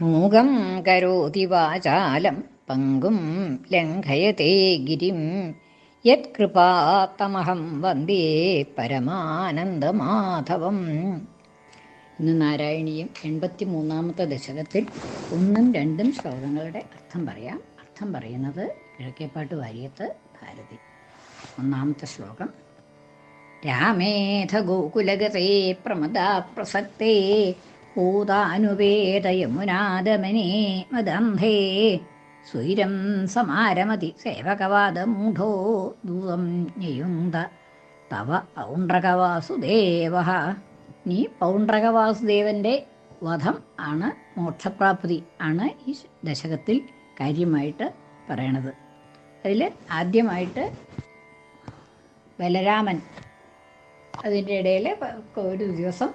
മൂകം കരോതി വാചാലം പങ്കും ലംഘയത്തെ ഗിരിം. യത്കൃപാത്തമഹം വന്ദേ പരമാനന്ദമാധവം. ഇന്ന് നാരായണീയം എൺപത്തി മൂന്നാമത്തെ ദശകത്തിൽ ഒന്നും രണ്ടും ശ്ലോകങ്ങളുടെ അർത്ഥം പറയാം. അർത്ഥം പറയുന്നത് കിഴക്കേപ്പാട്ട് വാര്യത്ത് ഭാരതി. ഒന്നാമത്തെ ശ്ലോകം. രാമേധ ഗോകുലഗതേ പ്രമദാ പ്രസക്തേ ഭൂതാനുവേദയമുനാദമനേ മദംഭേ സ്വൈരം സമാരമതി സേവകവാദമൂഢോ ദൂതം ഞയുങ്ത തവ പൗണ്ഡ്രകവാസുദേവ നീ പൗണ്ഡ്രകവാസുദേവന്റെ വധം ആണ് മോക്ഷപ്രാപ്തി ആണ് ഈ ദശകത്തിൽ കാര്യമായിട്ട് പറയണത്. അതിൽ ആദ്യമായിട്ട് ബലരാമൻ അതിന്റെ ഇടയിൽ ഒരു ദിവസം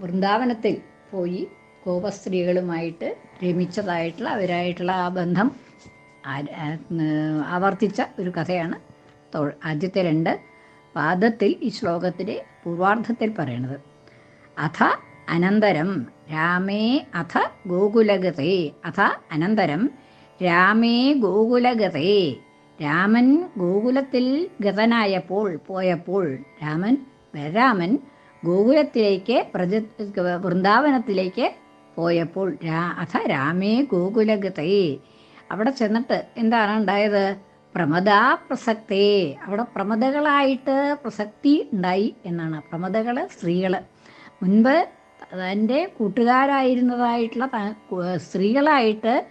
വൃന്ദാവനത്തിൽ പോയി. ഗോപസ്ത്രീകളുമായിട്ട് രമിച്ചതായിട്ടുള്ള അവരായിട്ടുള്ള ആ ബന്ധം ആവർത്തിച്ച ഒരു കഥയാണ് ആദ്യത്തെ രണ്ട് പാദത്തിൽ ഈ ശ്ലോകത്തിന്റെ പൂർവാർത്ഥത്തിൽ പറയണത്. അഥ അനന്തരം രാമേ അഥ ഗോകുലഗതേ അഥ അനന്തരം രാമേ ഗോകുലഗതേ. രാമൻ ഗോകുലത്തിൽ ഗതനായപ്പോൾ പോയപ്പോൾ രാമൻ ബലരാമൻ ഗോകുലത്തിലേക്ക് പ്രജ വൃന്ദാവനത്തിലേക്ക് പോയപ്പോൾ രാ അഥ രാമേ ഗോകുലഗതേ. അവിടെ ചെന്നിട്ട് എന്താണ് ഉണ്ടായത്? പ്രമദാ പ്രസക്തേ. അവിടെ പ്രമദകളായിട്ട് പ്രസക്തി ഉണ്ടായി എന്നാണ്. പ്രമദകൾ സ്ത്രീകൾ മുൻപ് തന്റെ കൂട്ടുകാരായിരുന്നതായിട്ടുള്ള സ്ത്രീകളായിട്ട്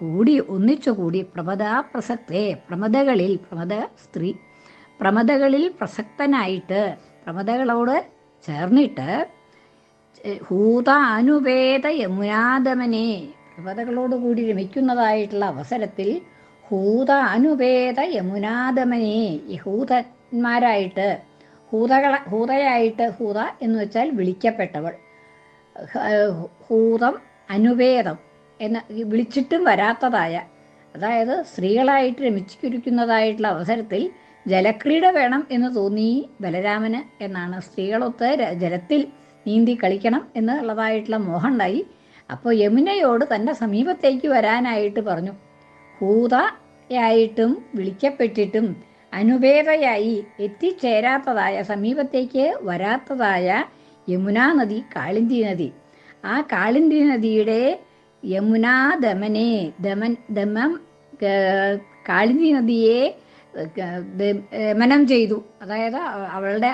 കൂടി ഒന്നിച്ചു കൂടി പ്രമദാ പ്രസക്തേ. പ്രമദകളിൽ പ്രമദ സ്ത്രീ പ്രമദകളിൽ പ്രസക്തനായിട്ട് പ്രമദകളോട് ചേർന്നിട്ട് ഹൂത അനുവേദ യമുനാദമനെ പ്രമദകളോട് കൂടി രമിക്കുന്നതായിട്ടുള്ള അവസരത്തിൽ ഹൂത അനുവേദ യമുനാദമനെ ഹൂതന്മാരായിട്ട് ഹൂതകള ഹൂതയായിട്ട് ഹൂത എന്ന് വെച്ചാൽ വിളിക്കപ്പെട്ടവൾ. ഹൂതം അനുവേദം എന്ന് വിളിച്ചിട്ടും വരാത്തതായ അതായത് സ്ത്രീകളായിട്ട് രമിച്ചിരിക്കുന്നതായിട്ടുള്ള അവസരത്തിൽ ജലക്രീഡ വേണം എന്ന് തോന്നി ബലരാമന് എന്നാണ് സ്ത്രീകളൊത്ത് ജലത്തിൽ നീന്തി കളിക്കണം എന്നുള്ളതായിട്ടുള്ള മോഹമുണ്ടായി അപ്പോൾ യമുനയോട് തന്റെ സമീപത്തേക്ക് വരാനായിട്ട് പറഞ്ഞു. ഹൂതയായിട്ടും വിളിക്കപ്പെട്ടിട്ടും അനുഭേദയായി എത്തിച്ചേരാത്തതായ സമീപത്തേക്ക് വരാത്തതായ യമുനാ നദി കാളിന്തി നദി. ആ കാളിന്തി നദിയുടെ യമുനാ ദമനെ ദമൻ ദമം കാളിന്തി നദിയെ ദമനം ചെയ്തു. അതായത് അവളുടെ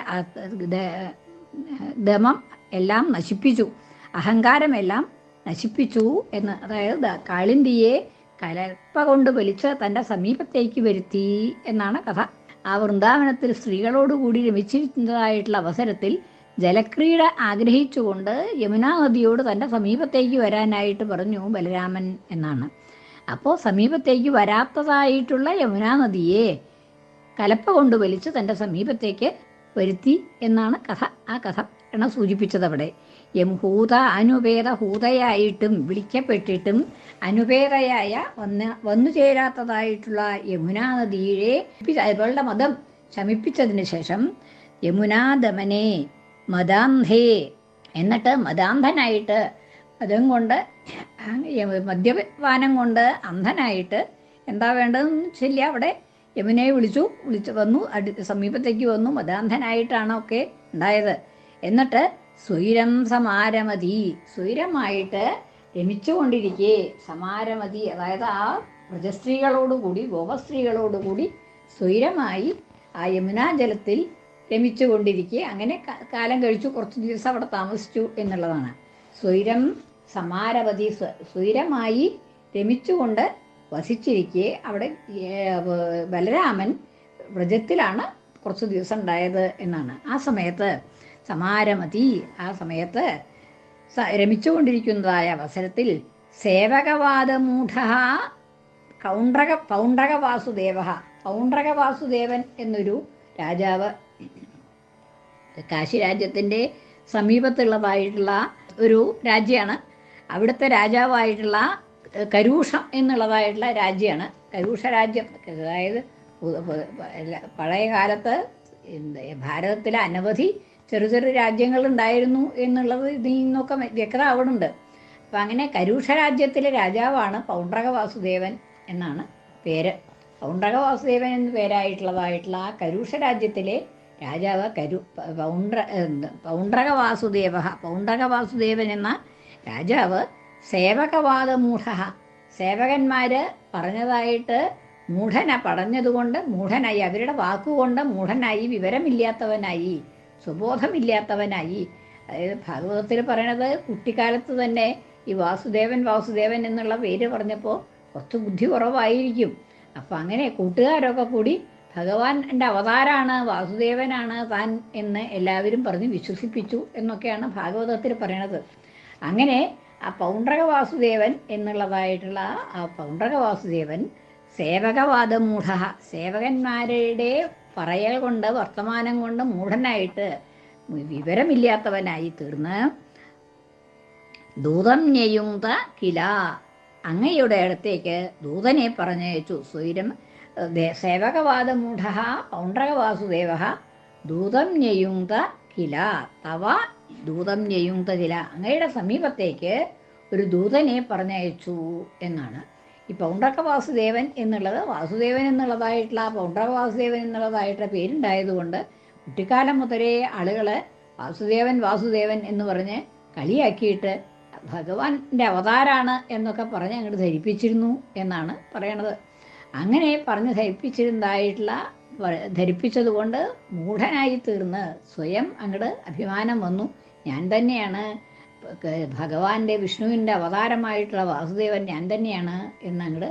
ദമം എല്ലാം നശിപ്പിച്ചു. അഹങ്കാരമെല്ലാം നശിപ്പിച്ചു എന്ന് അതായത് കാളിന്തിയെ കലപ്പ കൊണ്ട് വലിച്ച് തന്റെ സമീപത്തേക്ക് വരുത്തി എന്നാണ് കഥ. ആ വൃന്ദാവനത്തിൽ സ്ത്രീകളോടുകൂടി രമിച്ചിരുന്നതായിട്ടുള്ള അവസരത്തിൽ ജലക്രീഡ ആഗ്രഹിച്ചുകൊണ്ട് യമുനാ നദിയോട് തന്റെ സമീപത്തേക്ക് വരാനായിട്ട് പറഞ്ഞു ബലരാമൻ എന്നാണ്. അപ്പോൾ സമീപത്തേക്ക് വരാത്തതായിട്ടുള്ള യമുനാ നദിയെ കലപ്പ കൊണ്ട് വലിച്ച് തന്റെ സമീപത്തേക്ക് വരുത്തി എന്നാണ് കഥ. ആ കഥ എണ്ണ സൂചിപ്പിച്ചത് അവിടെ. എം ഹൂത അനുപേത ഹൂതയായിട്ടും വിളിക്കപ്പെട്ടിട്ടും അനുപേതയായ വന്ന് വന്നു ചേരാത്തതായിട്ടുള്ള യമുനാ നദിയെ അവളുടെ മതം ശമിപ്പിച്ചതിന് ശേഷം യമുനാ ദമനേ മതാന്ധേ എന്നിട്ട് മതാന്ധനായിട്ട് മതം കൊണ്ട് മദ്യപാനം കൊണ്ട് അന്ധനായിട്ട് എന്താ വേണ്ടതെന്ന് വെച്ചില്ല അവിടെ യമുനയെ വിളിച്ചു വിളിച്ചു വന്നു അടി സമീപത്തേക്ക് വന്നു മതാന്ധനായിട്ടാണൊക്കെ ഉണ്ടായത്. എന്നിട്ട് സ്വൈരം സമാരമതി സ്വൈരമായിട്ട് രമിച്ചുകൊണ്ടിരിക്കെ സമാരമതി അതായത് ആ വ്രജസ്ത്രീകളോടുകൂടി ഗോപസ്ത്രീകളോടുകൂടി സ്വൈരമായി ആ യമുനാ ജലത്തിൽ രമിച്ചുകൊണ്ടിരിക്കെ. അങ്ങനെ കാലം കഴിച്ചു കുറച്ച് ദിവസം അവിടെ താമസിച്ചു എന്നുള്ളതാണ്. സ്വൈരം സമാരവതി സ്വൈരമായി രമിച്ചുകൊണ്ട് വസിച്ചിരിക്കെ. അവിടെ ബലരാമൻ വ്രജത്തിലാണ് കുറച്ച് ദിവസം ഉണ്ടായത് എന്നാണ്. ആ സമയത്ത് സമാരമതി ആ സമയത്ത് രമിച്ചുകൊണ്ടിരിക്കുന്നതായ അവസരത്തിൽ സേവകവാദമൂഢ കൗണ്ഡക പൗണ്ഡക വാസുദേവ പൗണ്ഡക വാസുദേവൻ എന്നൊരു രാജാവ് കാശി രാജ്യത്തിന്റെ സമീപത്തുള്ളതായിട്ടുള്ള ഒരു രാജ്യമാണ്. അവിടുത്തെ രാജാവായിട്ടുള്ള കരൂഷം എന്നുള്ളതായിട്ടുള്ള രാജ്യമാണ്. കരൂഷ രാജ്യം. അതായത് പഴയ കാലത്ത് ഭാരതത്തിലെ അനവധി ചെറു ചെറു രാജ്യങ്ങളുണ്ടായിരുന്നു എന്നുള്ളത് ഇതിൽ നിന്നൊക്കെ വ്യക്തത അവിടെ അപ്പം അങ്ങനെ കരൂഷ രാജ്യത്തിലെ രാജാവാണ് പൗണ്ഡ്രക വാസുദേവൻ എന്നാണ് പേര്. പൗണ്ഡ്രക വാസുദേവൻ എന്ന പേരായിട്ടുള്ളതായിട്ടുള്ള ആ കരൂഷ രാജ്യത്തിലെ രാജാവ് കരു പൗണ്ഡ്ര പൗണ്ഡ്രക വാസുദേവ പൗണ്ഡ്രക വാസുദേവൻ എന്ന രാജാവ് സേവകവാദമൂഢ. സേവകന്മാര് പറഞ്ഞതായിട്ട് മൂഢന പറഞ്ഞതുകൊണ്ട് മൂഢനായി അവരുടെ വാക്കുകൊണ്ട് മൂഢനായി വിവരമില്ലാത്തവനായി സുബോധമില്ലാത്തവനായി. അതായത് ഭാഗവതത്തിൽ പറയണത് കുട്ടിക്കാലത്ത് തന്നെ ഈ വാസുദേവൻ വാസുദേവൻ എന്നുള്ള പേര് പറഞ്ഞപ്പോൾ കുറച്ച് ബുദ്ധി കുറവായിരിക്കും. അപ്പം അങ്ങനെ കൂട്ടുകാരൊക്കെ കൂടി ഭഗവാന്റെ അവതാരാണ് വാസുദേവനാണ് താൻ എന്ന് എല്ലാവരും പറഞ്ഞ് വിശ്വസിപ്പിച്ചു എന്നൊക്കെയാണ് ഭാഗവതത്തിൽ പറയണത്. അങ്ങനെ ആ പൗണ്ഡ്രക വാസുദേവൻ എന്നുള്ളതായിട്ടുള്ള ആ പൗണ്ഡ്രക വാസുദേവൻ സേവകവാദമൂഢ. സേവകന്മാരുടെ പറയൽ കൊണ്ട് വർത്തമാനം കൊണ്ട് മൂഢനായിട്ട് വിവരമില്ലാത്തവനായി തീർന്ന്. ദൂതം ഞെയുങ്ത കില. അങ്ങയുടെ അടുത്തേക്ക് ദൂതനെ പറഞ്ഞയച്ചു. സ്വൈരം സേവകവാദമൂഢ പൗണ്ഡ്രക വാസുദേവ ദൂതം ഞെയുങ്ത കില. തവ ദൂതം ഞെയുങ്ത കില അങ്ങയുടെ സമീപത്തേക്ക് ഒരു ദൂതനെ പറഞ്ഞയച്ചു എന്നാണ്. ഈ പൗണ്ടക്ക വാസുദേവൻ എന്നുള്ളത് വാസുദേവൻ എന്നുള്ളതായിട്ടുള്ള ആ പൗണ്ഡ്രക വാസുദേവൻ എന്നുള്ളതായിട്ടുള്ള പേരുണ്ടായതുകൊണ്ട് കുട്ടിക്കാലം മുതലേ ആളുകൾ വാസുദേവൻ വാസുദേവൻ എന്ന് പറഞ്ഞ് കളിയാക്കിയിട്ട് ഭഗവാന്റെ അവതാരാണ് എന്നൊക്കെ പറഞ്ഞ് അങ്ങോട്ട് ധരിപ്പിച്ചിരുന്നു എന്നാണ് പറയണത്. അങ്ങനെ പറഞ്ഞ് ധരിപ്പിച്ചിരുന്നതായിട്ടുള്ള ധരിപ്പിച്ചതുകൊണ്ട് ധരിപ്പിച്ചത് മൂഢനായി തീർന്ന് സ്വയം അങ്ങോട്ട് അഭിമാനം വന്നു. ഞാൻ തന്നെയാണ് ഭഗവാന്റെ വിഷ്ണുവിന്റെ അവതാരമായിട്ടുള്ള വാസുദേവൻ ഞാൻ തന്നെയാണ് എന്നങ്ങട്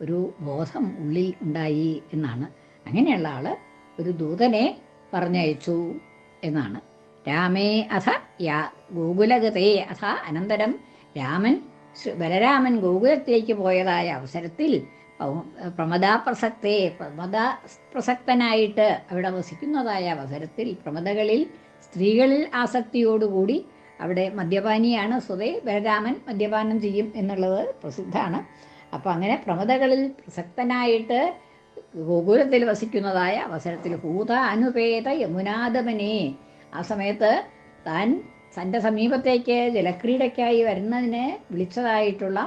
ഒരു ബോധം ഉള്ളിൽ ഉണ്ടായി എന്നാണ്. അങ്ങനെയുള്ള ആൾ ഒരു ദൂതനെ പറഞ്ഞയച്ചു എന്നാണ്. രാമേ അഥ യാ ഗോകുലഗതേ അഥ അനന്തരം രാമൻ ബലരാമൻ ഗോകുലത്തിലേക്ക് പോയതായ അവസരത്തിൽ പ്രമദാപ്രസക്തേ പ്രമദ പ്രസക്തനായിട്ട് അവിടെ വസിക്കുന്നതായ അവസരത്തിൽ പ്രമദകളിൽ സ്ത്രീകളിൽ ആസക്തിയോടുകൂടി അവിടെ മദ്യപാനിയാണ്. സ്വതേ ബലരാമൻ മദ്യപാനം ചെയ്യും എന്നുള്ളത് പ്രസിദ്ധമാണ്. അപ്പം അങ്ങനെ പ്രമദകളിൽ പ്രസക്തനായിട്ട് ഗോകുലത്തിൽ വസിക്കുന്നതായ അവസരത്തിൽ ഭൂത അനുപേത യമുനാദമനെ ആ സമയത്ത് താൻ തന്റെ സമീപത്തേക്ക് ജലക്രീഡയ്ക്കായി വരുന്നതിനെ വിളിച്ചതായിട്ടുള്ള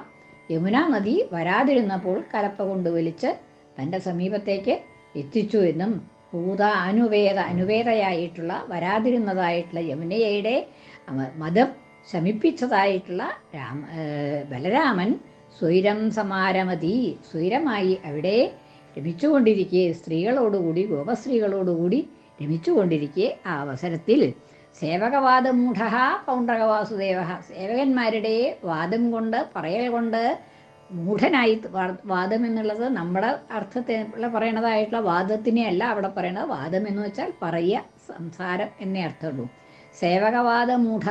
യമുനാ നദി വരാതിരുന്നപ്പോൾ കലപ്പ കൊണ്ട് വലിച്ച് തന്റെ സമീപത്തേക്ക് എത്തിച്ചു എന്നും ഭൂത അനുവേദ അനുവേദയായിട്ടുള്ള വരാതിരുന്നതായിട്ടുള്ള യമുനയുടെ മതം ശമിപ്പിച്ചതായിട്ടുള്ള രാമ ബലരാമൻ സ്വൈരം സമാരമതി. സ്വൈരമായി അവിടെ രമിച്ചുകൊണ്ടിരിക്കെ സ്ത്രീകളോടുകൂടി ഗോപസ്ത്രീകളോടുകൂടി രമിച്ചുകൊണ്ടിരിക്കെ ആ അവസരത്തിൽ സേവകവാദമൂഢ പൗണ്ടകവാസുദേവ സേവകന്മാരുടെ വാദം കൊണ്ട് പറയൽ കൊണ്ട് മൂഢനായി വാദം എന്നുള്ളത് നമ്മുടെ അർത്ഥത്തെ പറയണതായിട്ടുള്ള വാദത്തിനെയല്ല അവിടെ പറയണത്. വാദം എന്ന് വെച്ചാൽ പറയുക സംസാരം എന്നേ അർത്ഥമുള്ളൂ. സേവകവാദ മൂഢ.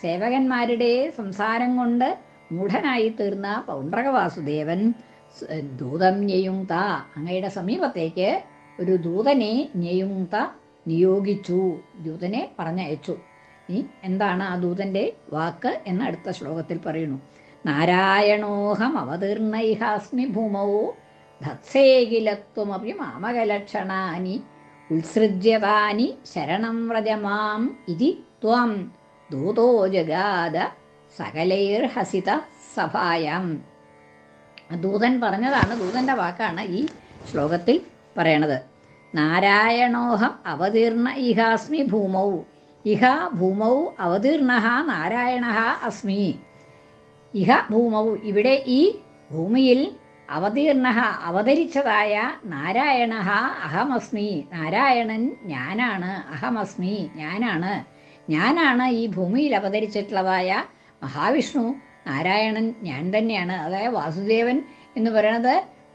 സേവകന്മാരുടെ സംസാരം കൊണ്ട് മൂഢനായി തീർന്ന പൗണ്ഡ്രകവാസുദേവൻ വാസുദേവൻ ദൂതം ഞെയുങ്ത അങ്ങയുടെ സമീപത്തേക്ക് ഒരു ദൂതനെ ഞെയുങ്ത നിയോഗിച്ചു. ദൂതനെ പറഞ്ഞയച്ചു. എന്താണ് ആ ദൂതന്റെ വാക്ക് എന്ന് അടുത്ത ശ്ലോകത്തിൽ പറയുന്നു. നാരായണോഹം അവതീർണൈഹാസ്മി ഭൂമൗ ധത്സേകിലത്വമപി മാമകലക്ഷണാനി ഉത്സൃജ്യതാനി ശരണം വ്രജമാം ഇതി ത്വം ദൂതോ ജഗാദ സകലൈർഹസിത സഭായം. ദൂതൻ പറഞ്ഞതാണ് ദൂതന്റെ വാക്കാണ് ഈ ശ്ലോകത്തിൽ പറയണത്. നാരായണോഹം അവതീർണ ഇഹാസ്മി ഭൂമൗ ഇഹ ഭൂമൗ അവതീർണ നാരായണ അസ്മി. ഇഹ ഭൂമൗ ഇവിടെ ഈ ഭൂമിയിൽ അവതീർണ അവതരിച്ചതായ നാരായണ അഹമസ്മി. നാരായണൻ ഞാനാണ് അഹമസ്മി ഞാനാണ്. ഞാനാണ് ഈ ഭൂമിയിൽ അവതരിച്ചിട്ടുള്ളതായ മഹാവിഷ്ണു. നാരായണൻ ഞാൻ തന്നെയാണ്. അതായത് വാസുദേവൻ എന്ന് പറയുന്നത്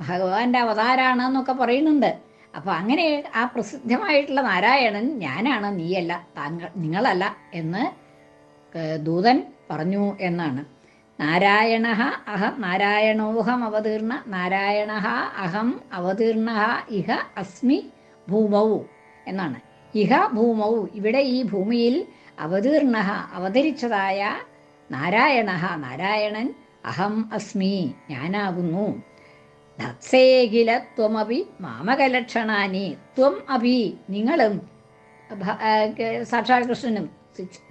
ഭഗവാന്റെ അവതാരാണ് എന്നൊക്കെ പറയുന്നുണ്ട്. അപ്പോൾ അങ്ങനെ ആ പ്രസിദ്ധമായിട്ടുള്ള നാരായണൻ ഞാനാണ് നീയല്ല താങ്കൾ നിങ്ങളല്ല എന്ന് ദൂതൻ പറഞ്ഞു എന്നാണ്. നാരായണ അഹം നാരായണോഹം അവതീർണ നാരായണ അഹം അവതീർണ ഇഹ അസ്മി ഭൂമൗ എന്നാണ്. ഇഹ ഭൂമൗ ഇവിടെ ഈ ഭൂമിയിൽ അവതീർണ അവതരിച്ചതായ നാരായണ നാരായണൻ അഹം അസ്മി ഞാനാകുന്നു. ധത്സേകില ത്വമപി മാമകലക്ഷണാനി ത്വം അപി നിങ്ങളും സാക്ഷാത് കൃഷ്ണനും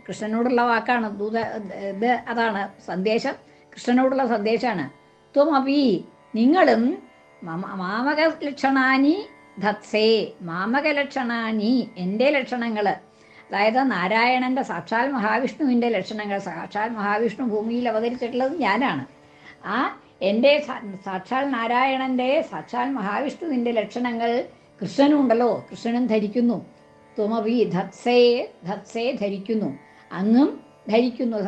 കൃഷ്ണനോടുള്ള വാക്കാണ്. ദൂത ഇത് അതാണ് സന്ദേശം. കൃഷ്ണനോടുള്ള സന്ദേശമാണ് ത്വമപി നിങ്ങളും മമ- മാമക ലക്ഷണാനി ധത്സേ മാമക ലക്ഷണാനി എന്റെ ലക്ഷണങ്ങൾ അതായത് നാരായണന്റെ സാക്ഷാൽ മഹാവിഷ്ണുവിന്റെ ലക്ഷണങ്ങൾ സാക്ഷാൽ മഹാവിഷ്ണു ഭൂമിയിൽ അവതരിച്ചിട്ടുള്ളത് ഞാനാണ്. ആ എന്റെ സാക്ഷാൽ നാരായണന്റെ സാക്ഷാൽ മഹാവിഷ്ണുവിന്റെ ലക്ഷണങ്ങൾ കൃഷ്ണനുണ്ടല്ലോ. കൃഷ്ണനും ധരിക്കുന്നു. തുമവി ധത്സേ ധത്സേ ധരിക്കുന്നു. അങ്ങും ധരിക്കുന്നു.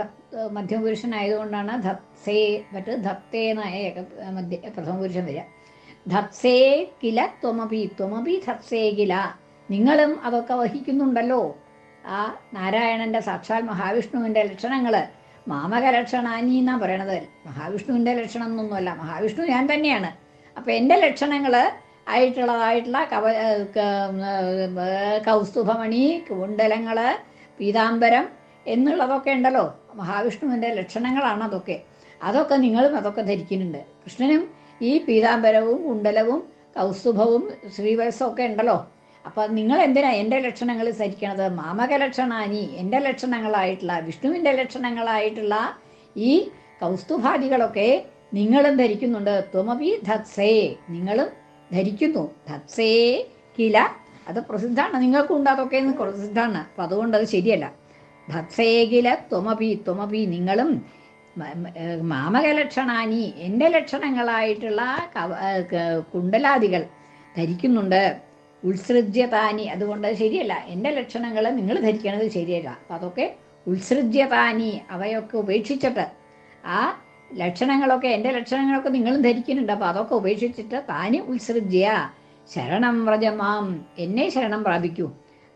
മധ്യമപുരുഷനായതുകൊണ്ടാണ് ധത്സേ മറ്റ് ധത്തേനായ മധ്യ പ്രഥമപുരുഷൻ വരിക. ധത്സേ കില ത്വമപി ത്വമപി ധത്സേ കില. നിങ്ങളും അതൊക്കെ വഹിക്കുന്നുണ്ടല്ലോ. ആ നാരായണന്റെ സാക്ഷാൽ മഹാവിഷ്ണുവിന്റെ ലക്ഷണങ്ങൾ മാമക ലക്ഷണാനി എന്നാ പറയണത്. മഹാവിഷ്ണുവിന്റെ ലക്ഷണം എന്നൊന്നുമല്ല മഹാവിഷ്ണു ഞാൻ തന്നെയാണ്. അപ്പൊ എന്റെ ലക്ഷണങ്ങൾ ആയിട്ടുള്ളതായിട്ടുള്ള കവ കൗസ്തുഭമണി കുണ്ടലങ്ങൾ പീതാംബരം എന്നുള്ളതൊക്കെ ഉണ്ടല്ലോ. മഹാവിഷ്ണുവിന്റെ ലക്ഷണങ്ങളാണ് അതൊക്കെ. അതൊക്കെ നിങ്ങളും അതൊക്കെ ധരിക്കുന്നുണ്ട്. കൃഷ്ണനും ഈ പീതാംബരവും കുണ്ടലവും കൗസ്തുഭവും ശ്രീവത്സവും ഒക്കെ ഉണ്ടല്ലോ. അപ്പം നിങ്ങൾ എന്തിനാ എന്റെ ലക്ഷണങ്ങൾ ധരിക്കണത്? മാമക ലക്ഷണാനി എന്റെ ലക്ഷണങ്ങളായിട്ടുള്ള വിഷ്ണുവിന്റെ ലക്ഷണങ്ങളായിട്ടുള്ള ഈ കൗസ്തുഭാദികളൊക്കെ നിങ്ങളും ധരിക്കുന്നുണ്ട്. ത്വമപി ധത്സേ. നിങ്ങളും ധരിക്കുന്നു. തത്സേ കില. അത് പ്രസിദ്ധമാണ് നിങ്ങൾക്കുണ്ട് അതൊക്കെ എന്ന് പ്രസിദ്ധമാണ് അപ്പം അതുകൊണ്ട് അത് ശരിയല്ല. ഭത്സേ കില ത്വമപി ത്വമപി നിങ്ങളും മാമകലക്ഷണാനി. എന്റെ ലക്ഷണങ്ങളായിട്ടുള്ള കുണ്ടലാദികൾ ധരിക്കുന്നുണ്ട്. ഉത്സൃജ്യതാനി. അതുകൊണ്ട് അത് ശരിയല്ല. എന്റെ ലക്ഷണങ്ങൾ നിങ്ങൾ ധരിക്കണത് ശരിയല്ല. അപ്പം അതൊക്കെ ഉത്സൃജ്യതാനി. അവയൊക്കെ ഉപേക്ഷിച്ചിട്ട് ആ ലക്ഷണങ്ങളൊക്കെ എന്റെ ലക്ഷണങ്ങളൊക്കെ നിങ്ങളും ധരിക്കുന്നുണ്ട്. അപ്പോൾ അതൊക്കെ ഉപേക്ഷിച്ചിട്ട് താനി ഉത്സൃജ്യ. ശരണം വ്രജമാം. എന്നെ ശരണം പ്രാപിക്കൂ.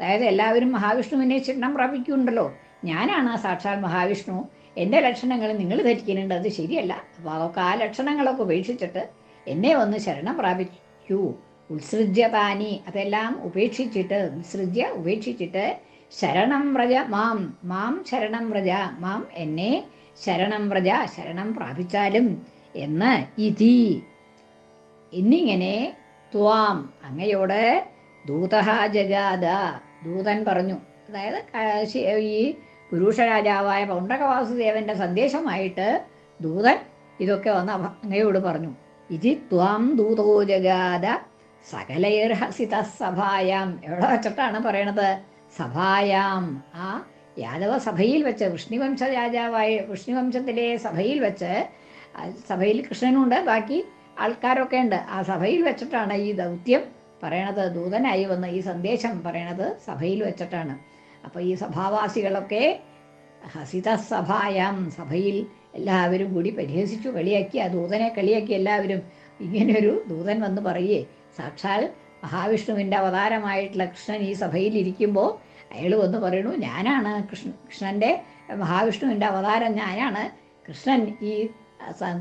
അതായത് എല്ലാവരും മഹാവിഷ്ണുവിനെ ശരണം പ്രാപിക്കുന്നുണ്ടല്ലോ. ഞാനാണ് ആ സാക്ഷാൽ മഹാവിഷ്ണു. എന്റെ ലക്ഷണങ്ങൾ നിങ്ങൾ ധരിക്കുന്നുണ്ട്. അത് ശരിയല്ല. അപ്പോൾ അതൊക്കെ ആ ലക്ഷണങ്ങളൊക്കെ ഉപേക്ഷിച്ചിട്ട് എന്നെ ഒന്ന് ശരണം പ്രാപിക്കൂ. ഉത്സൃജ്യ താനി. അതെല്ലാം ഉപേക്ഷിച്ചിട്ട് ഉത്സൃജ്യ ഉപേക്ഷിച്ചിട്ട് ശരണം വ്രജ മാം മാം ശരണം വ്രജ. മാം എന്നെ ശരണം വ്രജ ശരണം പ്രാപിച്ചാലും എന്ന് ഇതി. എന്നിങ്ങനെ ത്വാം അങ്ങയോട് ദൂതഹ ജഗാദ ദൂതൻ പറഞ്ഞു അതായത് ഈ പുരുഷ രാജാവായ പൗണ്ടകവാസുദേവന്റെ സന്ദേശമായിട്ട് ദൂതൻ ഇതൊക്കെ വന്ന് അങ്ങയോട് പറഞ്ഞു ഇതി ത്വാം ദൂതോ ജഗാദ സകലൈർഹസിത സഭായാം എവിടെ വെച്ചിട്ടാണ് പറയണത്? സഭായാം. ആ യാദവ സഭയിൽ വെച്ച് വിഷ്ണുവംശ രാജാവായ വിഷ്ണുവംശത്തിലെ സഭയിൽ വെച്ച് സഭയിൽ കൃഷ്ണനുണ്ട് ബാക്കി ആൾക്കാരൊക്കെ ഉണ്ട്. ആ സഭയിൽ വെച്ചിട്ടാണ് ഈ ദൗത്യം പറയണത്. ദൂതനായി വന്ന് ഈ സന്ദേശം പറയണത് സഭയിൽ വെച്ചിട്ടാണ്. അപ്പോൾ ഈ സഭാവാസികളൊക്കെ ഹസിത സഭായം സഭയിൽ എല്ലാവരും കൂടി പരിഹസിച്ചു കളിയാക്കി ആ ദൂതനെ കളിയാക്കി എല്ലാവരും ഇങ്ങനെയൊരു ദൂതൻ വന്ന് പറയേ സാക്ഷാൽ മഹാവിഷ്ണുവിന്റെ അവതാരമായിട്ടുള്ള കൃഷ്ണൻ ഈ സഭയിൽ ഇരിക്കുമ്പോൾ അയാൾ വന്ന് പറയണു ഞാനാണ് കൃഷ്ണ കൃഷ്ണന്റെ മഹാവിഷ്ണുവിന്റെ അവതാരം ഞാനാണ് കൃഷ്ണൻ ഈ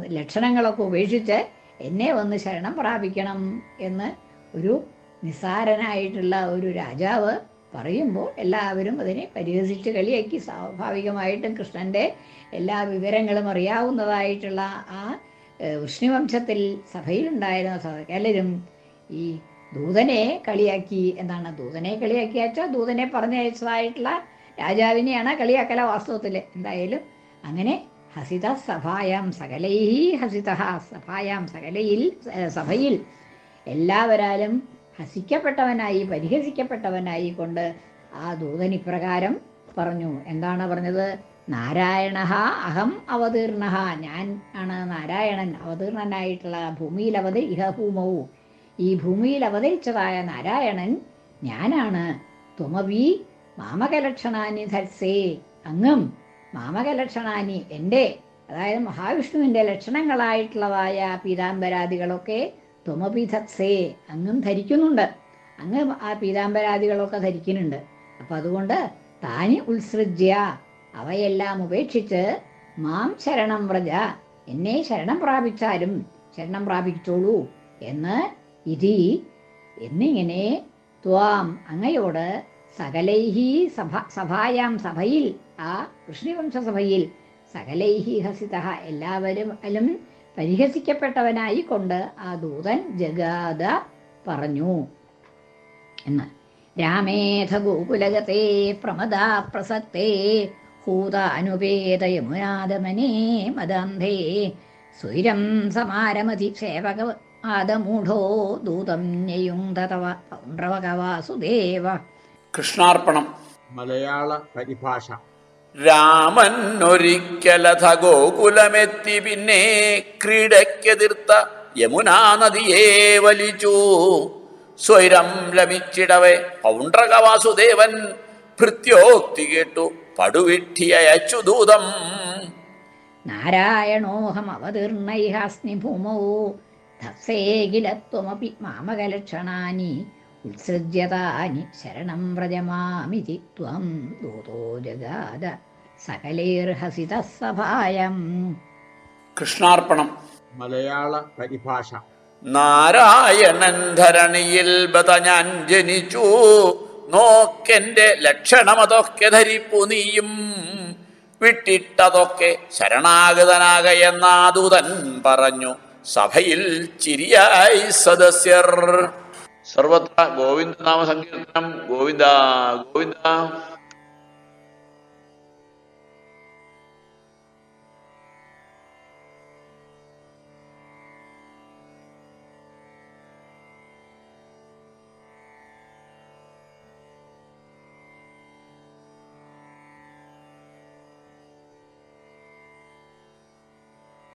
ലക്ഷണങ്ങളൊക്കെ ഉപേക്ഷിച്ച് എന്നെ വന്ന് ശരണം പ്രാപിക്കണം എന്ന് ഒരു നിസ്സാരനായിട്ടുള്ള ഒരു രാജാവ് പറയുമ്പോൾ എല്ലാവരും അതിനെ പരിഹസിച്ച് കളിയാക്കി. സ്വാഭാവികമായിട്ടും കൃഷ്ണന്റെ എല്ലാ വിവരങ്ങളും അറിയാവുന്നതായിട്ടുള്ള ആ വിഷ്ണുവംശത്തിൽ സഭയിലുണ്ടായിരുന്ന സകലരും ഈ ദൂതനെ കളിയാക്കി എന്നാണ്. ദൂതനെ കളിയാക്കി അയച്ചോ ദൂതനെ പറഞ്ഞയച്ചതായിട്ടുള്ള രാജാവിനെയാണ് കളിയാക്കല വാസ്തവത്തിൽ എന്തായാലും അങ്ങനെ ഹസിത സഭായാം സകലൈ ഹസിത സഭായാം സകലയിൽ സഭയിൽ എല്ലാവരാലും ഹസിക്കപ്പെട്ടവനായി പരിഹസിക്കപ്പെട്ടവനായി കൊണ്ട് ആ ദൂതൻ ഇപ്രകാരം പറഞ്ഞു. എന്താണ് പറഞ്ഞത്? നാരായണ അഹം അവതീർണ. ഞാൻ ആണ് നാരായണൻ അവതീർണനായിട്ടുള്ള ഭൂമിയിൽ ഇഹ ഇഹഭൂമവും ഈ ഭൂമിയിൽ അവതരിച്ചതായ നാരായണൻ ഞാനാണ്. തുമവി മാമകലക്ഷണാനി ധത്സേ. അങ്ങും മാമകലക്ഷണാനി എന്റെ അതായത് മഹാവിഷ്ണുവിന്റെ ലക്ഷണങ്ങളായിട്ടുള്ളതായ പീതാംബരാദികളൊക്കെ തുമപി ധത്സേ. അങ്ങും ധരിക്കുന്നുണ്ട്. അങ്ങ് ആ പീതാംബരാദികളൊക്കെ ധരിക്കുന്നുണ്ട്. അപ്പം അതുകൊണ്ട് താനി ഉത്സൃജ്യ. അവയെല്ലാം ഉപേക്ഷിച്ച് മാം ശരണം വ്രജ. എന്നെ ശരണം പ്രാപിച്ചാലും ശരണം പ്രാപിച്ചോളൂ എന്ന് ഇതി എന്നിങ്ങനെ ത്വാം അങ്ങയോട് സകലൈഹി സഭ സഭായാം സഭയിൽ ആ കൃഷ്ണവംശ സഭയിൽ സകലൈഹി ഹസിത എല്ലാവരും അലും പരിഹസിക്കപ്പെട്ടവനായി കൊണ്ട് ആ ദൂതൻ ജഗാദ പറഞ്ഞു. എന്ന് രാമേധ ഗോകുലഗത്തെ പ്രമദാ പ്രസക്തേ യമുനാദമനേ മദാന്ധേ സ്വൈരം സമാരമതി സേവക ആദമൂഢോ ദൂതം ന്യയുങ്തവ പൗണ്ഡ്രവകവാസുദേവ കൃഷ്ണാർപ്പണം. മലയാള പരിഭാഷ. രാമൻ ഒരിക്കലഥ ഗോകുലമെത്തി പിന്നെ ക്രീഡയ്ക്കെതിർത്ത യമുനാ നദിയെ വലിച്ചു. സ്വൈരം ലമിച്ചിടവേ പൗണ്ഡ്രകവാസുദേവൻ ഭൃത്യോക്തി കേട്ടു പടുവിട്ടിയച്ചു ദൂതം. നാരായണോഹം അവതീർണൈഹാസ്നി ഭൂമൗ ധസേ കില ത്വമപി മാമകലക്ഷണാനി ഉത്സൃജ്യതാനി ശരണം വ്രജമാമിതി ത്വം ദൂതോ ജഗാദ സകലേർഹസിത സഭായം കൃഷ്ണാർപ്പണം. മലയാള പരിഭാഷ. നാരായണൻ ധരണിയിൽ ബത ഞാൻ ജനിച്ചു. നോക്കെന്റെ ലക്ഷണമതൊക്കെ ധരിപ്പു നീയും. വിട്ടിട്ടതൊക്കെ ശരണാഗതനാകയെന്നാദുതൻ പറഞ്ഞു. സഭയിൽ ചിരിയായി സദസ്യർ. സർവത്ര ഗോവിന്ദനാമ സങ്കീർത്തനം ഗോവിന്ദ ഗോവിന്ദ.